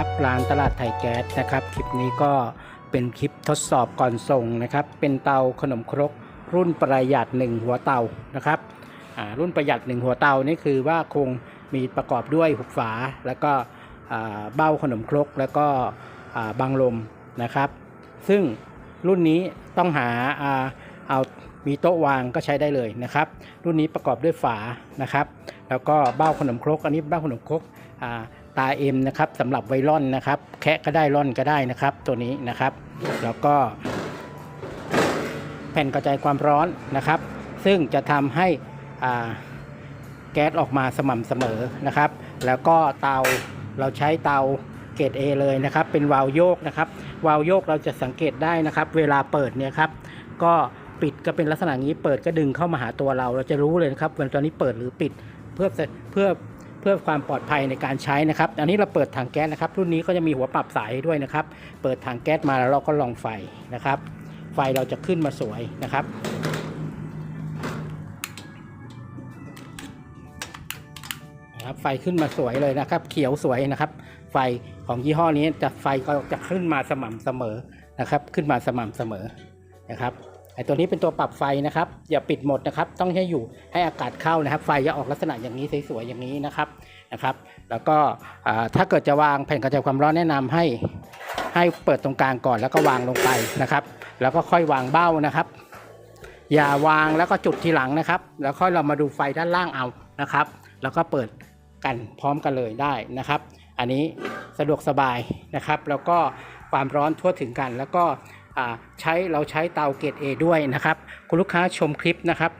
ครับร้านตลาดไทยแก๊สนะครับ คลิปนี้ก็เป็นคลิปทดสอบก่อนส่งนะครับ เป็นเตาขนมครกรุ่นประหยัด 1 หัวเตานะครับอ่ารุ่นประหยัด 1 หัวเตานี่คือว่าคงมีประกอบด้วยหุบฝา แล้วก็อ่าเบ้าขนมครกแล้วก็อ่าบังลมนะครับ ซึ่งรุ่นนี้ต้องหาอ่าเอามีโต๊ะวางก็ใช้ได้เลยนะครับ รุ่นนี้ประกอบด้วยฝานะครับ แล้วก็เบ้าขนมครก อันนี้เบ้าขนมครก ตาเอ็มนะครับสำหรับไวร่อนนะครับ แคะก็ได้ร่อนก็ได้นะครับ ตัวนี้นะครับ แล้วก็ แผ่นกระจายความร้อนนะครับ ซึ่งจะทำให้แก๊สออกมาสม่ำเสมอนะครับ แล้วก็เตาเราใช้เตาเกรด A เลยนะครับ เป็นวาล์วโยกนะครับ วาล์วโยกเราจะสังเกตได้นะครับ เวลาเปิดเนี่ยครับ ก็ปิดก็เป็นลักษณะนี้เปิดก็ดึงเข้ามาหาตัวเรา เราจะรู้เลยนะครับว่าตอนนี้เปิดหรือปิดเพื่อเพื่อ พื่อความปลอดภัยในการใช้นะครับ อันนี้เราเปิดถังแก๊สนะครับ รุ่นนี้ก็จะมีหัวปรับสายด้วยนะครับ เปิดถังแก๊สมาแล้วเราก็ลองไฟนะครับ ไฟเราจะขึ้นมาสวยนะครับนะครับไฟขึ้นมาสวยเลยนะครับ เขียวสวยนะครับ ไฟของยี่ห้อนี้จะไฟก็จะขึ้นมาสม่ำเสมอนะครับ ขึ้นมาสม่ำเสมอนะครับ ไอตัวนี้เป็นตัวปรับไฟนะครับ อย่าปิดหมดนะครับ ต้องให้อยู่ให้อากาศเข้านะครับ ไฟจะออกลักษณะอย่างนี้สวยๆอย่างนี้นะครับนะครับ แล้วก็ถ้าเกิดจะวางแผ่นกระจายความร้อนแนะนำให้ให้เปิดตรงกลางก่อนแล้วก็วางลงไปนะครับ แล้วก็ค่อยวางเบ้านะครับ อย่าวางแล้วก็จุดทีหลังนะครับ แล้วค่อยเรามาดูไฟด้านล่างเอานะครับ แล้วก็เปิดกันพร้อมกันเลยได้นะครับ อันนี้สะดวกสบายนะครับ แล้วก็ความร้อนทั่วถึงกันแล้วก็ ใช้เราใช้เตาเกรด A ด้วยนะครับ คุณลูกค้าชมคลิปนะครับ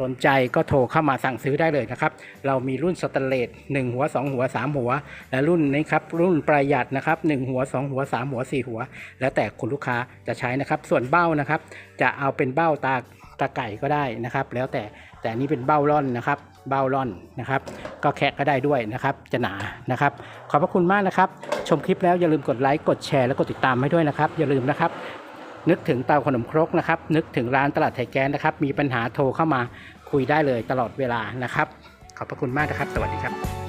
สนใจก็โทรเข้ามาสั่งซื้อได้เลยนะครับ เรามีรุ่นสแตนเลส1หัว 2 หัว 3 หัว และรุ่นนี้ครับรุ่นประหยัดนะครับ1หัว 2 หัว 3 หัว 4 หัว แล้วแต่คุณลูกค้าจะใช้นะครับ ส่วนเบ้านะครับ จะเอาเป็นเบ้าตาตาไก่ก็ได้นะครับ แล้วแต่แต่นนี้เป็นเบ้าร่อนนะครับ เบ้าร่อนนะครับ ก็แคะก็ได้ด้วยนะครับ จะหนานะครับ ขอบพระคุณมากนะครับ ชมคลิปแล้วอย่าลืมกดไลค์กดแชร์และกดติดตามให้ด้วยนะครับ อย่าลืมนะครับ นึกถึงเตาขนมครกนะครับ นึกถึงร้านตลาดไทยแก๊สนะครับ มีปัญหาโทรเข้ามาคุยได้เลยตลอดเวลานะครับ ขอบพระคุณมากนะครับ สวัสดีครับ